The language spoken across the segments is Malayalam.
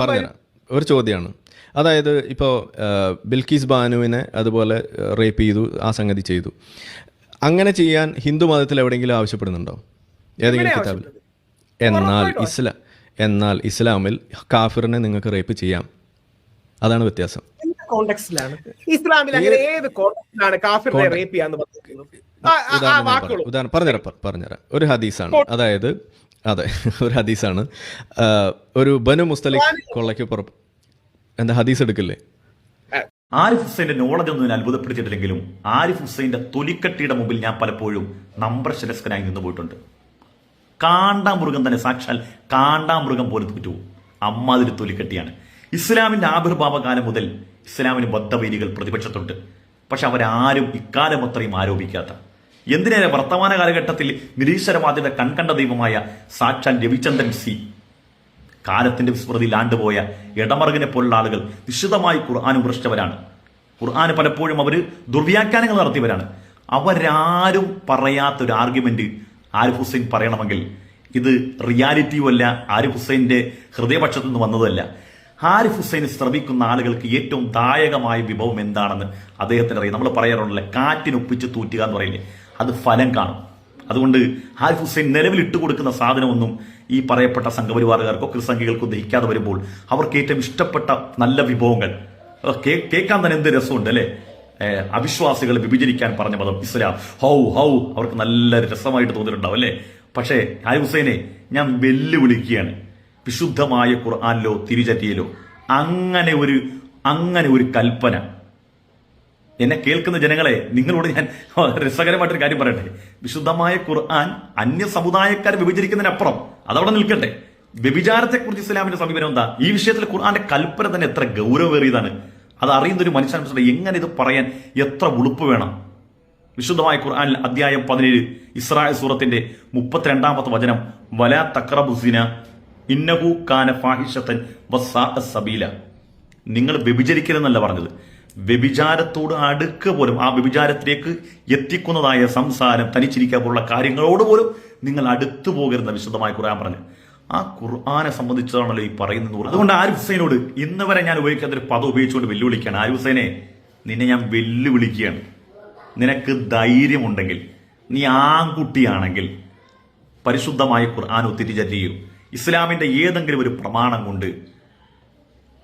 പറഞ്ഞുതരാം. ഒരു ചോദ്യമാണ്. അതായത് ഇപ്പോൾ ബിൽക്കീസ് ബാനുവിനെ അതുപോലെ റേപ്പ് ചെയ്തു ആ സംഗതി ചെയ്തു. അങ്ങനെ ചെയ്യാൻ ഹിന്ദു മതത്തിൽ എവിടെയെങ്കിലും ആവശ്യപ്പെടുന്നുണ്ടോ? ഏതെങ്കിലും കിതാബിൽ. എന്നാൽ ഇസ്ലാം എന്നാൽ ഇസ്ലാമിൽ കാഫിറിനെ നിങ്ങൾക്ക് റേപ്പ് ചെയ്യാം. അതാണ് വ്യത്യാസം. കോണ്ടെക്സ്റ്റിലാണ് ഇസ്ലാമിൽ അങ്ങനെ ഏത് കോണ്ടെക്സ്റ്റിലാണ് കാഫിറിനെ റേപ്പ് ചെയ്യാന്ന് പറഞ്ഞുതരാം പറഞ്ഞുതരാം. ഒരു ഹദീസാണ്. അതായത് അതെ ഒരു ഹദീസാണ്. ഒരു ബനു മുസ്തലിഖ് കൊള്ളയ്ക്ക് പുറപ്പ് എന്താ ഹദീസ് എടുക്കില്ലേ? ആരിഫ് ഹുസൈന്റെ നോളജ് ഒന്നും ഞാൻ അത്ഭുതപ്പെടുത്തിയിട്ടില്ലെങ്കിലും ആരിഫ് ഹുസൈന്റെ തൊലിക്കട്ടിയുടെ മുമ്പിൽ ഞാൻ പലപ്പോഴും നമ്പർ നമ്രശരസ്കനായി നിന്ന് പോയിട്ടുണ്ട്. കാണ്ടാമൃഗം തന്നെ സാക്ഷാൽ കാണ്ടാമൃഗം പോലെ തോറ്റു. അമ്മാതിരി തൊലിക്കട്ടിയാണ്. ഇസ്ലാമിന്റെ ആവിർഭാവ കാലം മുതൽ ഇസ്ലാമിന് ബദ്ധവൈരികൾ പ്രതിപക്ഷത്തുണ്ട്. പക്ഷെ അവരാരും ഇക്കാലം അത്രയും ആരോപിക്കാത്ത എന്തിനേറെ വർത്തമാന കാലഘട്ടത്തിൽ നിരീശ്വരവാദിയുടെ കൺകണ്ട ദൈവമായ സാക്ഷാൽ രവിചന്ദ്രൻ സി. കാലത്തിന്റെ വിസ്മൃതിയിൽ ആണ്ടുപോയ ഇടമറുകിനെ പോലുള്ള ആളുകൾ നിശ്ചിതമായി ഖുർആൻ ഉപൃഷ്ടവരാണ് ഖുർആൻ പലപ്പോഴും അവർ ദുർവ്യാഖ്യാനങ്ങൾ നടത്തിയവരാണ്. അവരാരും പറയാത്ത ഒരു ആർഗ്യുമെന്റ് ആരിഫ് ഹുസൈൻ പറയണമെങ്കിൽ ഇത് റിയാലിറ്റിയും അല്ല ആരിഫ് ഹുസൈന്റെ ഹൃദയപക്ഷത്തു നിന്ന് വന്നതല്ല. ആരിഫ് ഹുസൈൻ ശ്രമിക്കുന്ന ആളുകൾക്ക് ഏറ്റവും ദായകമായ വിഭവം എന്താണെന്ന് അദ്ദേഹത്തിന് അറിയാം. നമ്മൾ പറയാറുണ്ടല്ലേ കാറ്റിനൊപ്പിച്ച് തൂറ്റുക എന്ന് പറയില്ലേ? അത് ഫലം കാണും. അതുകൊണ്ട് ഹാരിഫ് ഹുസൈൻ നിലവിൽ ഇട്ടുകൊടുക്കുന്ന സാധനമൊന്നും ഈ പറയപ്പെട്ട സംഘപരിവാറുകാർക്കോ ക്രിസംഖികൾക്കോ ദഹിക്കാതെ വരുമ്പോൾ അവർക്ക് ഏറ്റവും ഇഷ്ടപ്പെട്ട നല്ല വിഭവങ്ങൾ. കേൾക്കാൻ തന്നെ എന്ത് രസമുണ്ട് അല്ലേ? അവിശ്വാസികളെ വിഭജിക്കാൻ പറഞ്ഞ പദം ഇസ്ലാം. ഹൗ ഹൗ അവർക്ക് നല്ല രസമായിട്ട് തോന്നിയിട്ടുണ്ടാവും അല്ലേ? പക്ഷേ ഹാരിഫ് ഹുസൈനെ ഞാൻ വെല്ലുവിളിക്കുകയാണ്. വിശുദ്ധമായ ഖുർആാനിലോ തിരിചറ്റിയിലോ അങ്ങനെ ഒരു അങ്ങനെ ഒരു കൽപ്പന എന്നെ കേൾക്കുന്ന ജനങ്ങളെ നിങ്ങളോട് ഞാൻ രസകരമായിട്ടൊരു കാര്യം പറയട്ടെ. വിശുദ്ധമായ ഖുർആൻ അന്യ സമുദായക്കാർ വിഭജിക്കുന്നതിനപ്പുറം അതവിടെ നിൽക്കട്ടെ. വ്യഭിചാരത്തെക്കുറിച്ച് ഇസ്ലാമിന്റെ സമീപനം എന്താ? ഈ വിഷയത്തിൽ ഖുർആന്റെ കൽപ്പന തന്നെ എത്ര ഗൗരവമേറിയതാണ്. അത് അറിയുന്ന ഒരു മനുഷ്യൻ എങ്ങനെ ഇത് പറയാൻ എത്ര ഉളുപ്പ് വേണം? വിശുദ്ധമായ ഖുർആനിൽ അധ്യായം പതിനേഴ് ഇസ്രായേൽ സൂറത്തിന്റെ മുപ്പത്തിരണ്ടാമത്തെ വചനം വലാ തക്രബുസിന ഇന്നഹു കാന ഫാഹിഷത്തൻ വസാഅ സബീല. നിങ്ങൾ വ്യഭിചരിക്കരുതെന്നല്ല പറഞ്ഞത്. വ്യഭിചാരത്തോട് അടുക്ക പോലും ആ വ്യഭിചാരത്തിലേക്ക് എത്തിക്കുന്നതായ സംസാരം തനിച്ചിരിക്കാൻ പോലുള്ള കാര്യങ്ങളോട് പോലും നിങ്ങൾ അടുത്തു പോകരുന്ന വിശദമായി ഖുർആൻ പറഞ്ഞു. ആ ഖുർആനെ സംബന്ധിച്ചതാണല്ലോ ഈ പറയുന്നത് അതുകൊണ്ട് ആരിഫ് ഹുസൈനോട് ഇന്ന് വരെ ഞാൻ ഉപയോഗിക്കാത്ത ഒരു പദം ഉപയോഗിച്ചുകൊണ്ട് വെല്ലുവിളിക്കുകയാണ്. ആരിഫ് ഹുസൈനെ നിന്നെ ഞാൻ വെല്ലുവിളിക്കുകയാണ്. നിനക്ക് ധൈര്യമുണ്ടെങ്കിൽ നീ ആൺകുട്ടിയാണെങ്കിൽ പരിശുദ്ധമായ ഖുർആൻ ഒത്തിരിചര്യൂ ഇസ്ലാമിന്റെ ഏതെങ്കിലും ഒരു പ്രമാണം കൊണ്ട്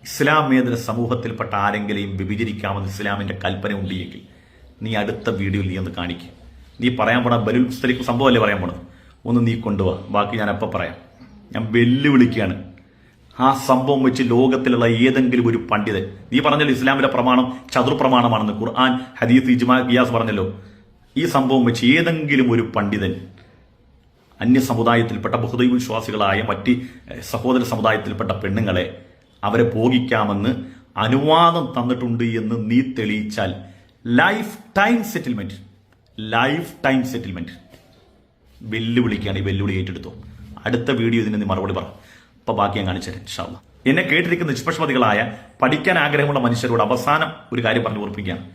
ഇസ്ലാമേതര സമൂഹത്തിൽപ്പെട്ട ആരെങ്കിലും വിഭജിക്കാമെന്ന് ഇസ്ലാമിന്റെ കൽപ്പന ഉണ്ടെങ്കിൽ നീ അടുത്ത വീഡിയോയിൽ നീ ഒന്ന് കാണിക്കും. നീ പറയാൻ പോണ ബലുൽ മുസ്തലിഖ് സംഭവമല്ലേ പറയാൻ പോണത്? ഒന്ന് നീ കൊണ്ടുപോവാ ബാക്കി ഞാൻ അപ്പം പറയാം. ഞാൻ വെല്ലുവിളിക്കുകയാണ്. ആ സംഭവം വെച്ച് ലോകത്തിലുള്ള ഏതെങ്കിലും ഒരു പണ്ഡിതൻ നീ പറഞ്ഞല്ലോ ഇസ്ലാമിലെ പ്രമാണം ചതുർപ്രമാണമാണെന്ന് ഖുർആൻ ഹദീസ് ഇജ്മാ ഗിയാസ് പറഞ്ഞല്ലോ. ഈ സംഭവം വെച്ച് ഏതെങ്കിലും ഒരു പണ്ഡിതൻ അന്യ സമുദായത്തിൽപ്പെട്ട ബഹുദൈവ വിശ്വാസികളായ മറ്റ് സഹോദര സമുദായത്തിൽപ്പെട്ട പെണ്ണുങ്ങളെ അവരെ ഭോഗിക്കാമെന്ന് അനുവാദം തന്നിട്ടുണ്ട് എന്ന് നീ തെളിയിച്ചാൽ life time settlement life time settlement വെല്ലുവിളിക്കുകയാണ് ഈ വെല്ലുവിളി ഏറ്റെടുത്തു. അടുത്ത വീഡിയോ ഇതിന് നീ മറുപടി പറ. അപ്പൊ ബാക്കി ഞാൻ കാണിച്ചു തരാം. എന്നെ കേട്ടിരിക്കുന്ന നിഷ്പക്ഷമതികളായ പഠിക്കാൻ ആഗ്രഹമുള്ള മനുഷ്യരോട് അവസാനം ഒരു കാര്യം പറഞ്ഞു ഓർപ്പിക്കുകയാണ്.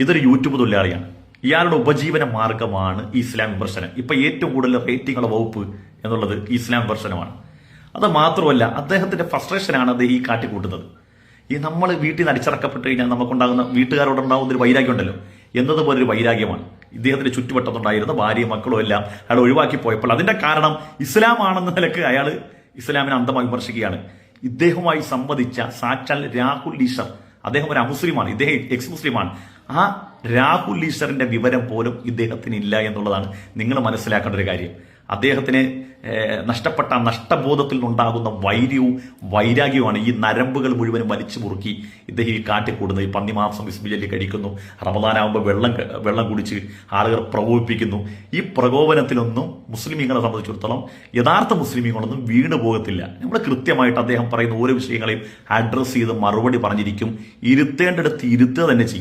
ഇതൊരു യൂട്യൂബ് തൊഴിലാളിയാണ്. ഇയാളുടെ ഉപജീവന മാർഗമാണ് ഇസ്ലാം വിമർശനം. ഇപ്പൊ ഏറ്റവും കൂടുതൽ റേറ്റിംഗ് ഉള്ള വകുപ്പ് എന്നുള്ളത് ഇസ്ലാം വിമർശനമാണ്. അത് മാത്രമല്ല അദ്ദേഹത്തിന്റെ ഫ്രസ്ട്രേഷനാണ് അദ്ദേഹം ഈ കാട്ടിക്കൂട്ടുന്നത്. ഈ നമ്മൾ വീട്ടിൽ നിന്ന് അടിച്ചിറക്കപ്പെട്ട് കഴിഞ്ഞാൽ നമുക്കുണ്ടാകുന്ന വീട്ടുകാരോടുണ്ടാകുന്ന ഒരു വൈരാഗ്യം ഉണ്ടല്ലോ എന്നതുപോലെ ഒരു വൈരാഗ്യമാണ്. ഇദ്ദേഹത്തിന്റെ ചുറ്റുവട്ടത്തുണ്ടായിരുന്ന ഭാര്യയും മക്കളും എല്ലാം അയാൾ ഒഴിവാക്കി പോയപ്പോൾ അതിന്റെ കാരണം ഇസ്ലാമാണെന്ന നിലയ്ക്ക് അയാൾ ഇസ്ലാമിനെ അന്ധമായി വിമർശിക്കുകയാണ്. ഇദ്ദേഹവുമായി സംവദിച്ച സാക്ഷാൽ രാഹുൽ ഈശ്വർ അദ്ദേഹം ഒരു അമുസ്ലിമാണ് ഇദ്ദേഹം എക്സ് മുസ്ലിമാണ് ആ രാഹുൽ ഈശ്വറിന്റെ വിവരം പോലും ഇദ്ദേഹത്തിന് ഇല്ല എന്നുള്ളതാണ് നിങ്ങൾ മനസ്സിലാക്കേണ്ട ഒരു കാര്യം. അദ്ദേഹത്തിന് നഷ്ടപ്പെട്ട നഷ്ടബോധത്തിൽ നിന്നുണ്ടാകുന്ന വൈര്യവും വൈരാഗ്യവുമാണ് ഈ നരമ്പുകൾ മുഴുവനും വലിച്ചു മുറുക്കി ഇദ്ദേഹം ഈ കാട്ടിക്കൂടുന്നത് ഈ പന്നിമാംസം വിസ്മിജല്ലി കഴിക്കുന്നു. റമദാനാകുമ്പോൾ വെള്ളം വെള്ളം കുടിച്ച് ആളുകൾ പ്രകോപിപ്പിക്കുന്നു. ഈ പ്രകോപനത്തിലൊന്നും മുസ്ലിമീങ്ങളെ സംബന്ധിച്ചിടത്തോളം യഥാർത്ഥ മുസ്ലിമീങ്ങളൊന്നും വീണ് പോകത്തില്ല. നമ്മൾ കൃത്യമായിട്ട് അദ്ദേഹം പറയുന്ന ഓരോ വിഷയങ്ങളെയും അഡ്രസ്സ് ചെയ്ത് മറുപടി പറഞ്ഞിരിക്കും. ഇരുത്തേണ്ടടുത്ത് ഇരുത്തുക തന്നെ ചെയ്യും.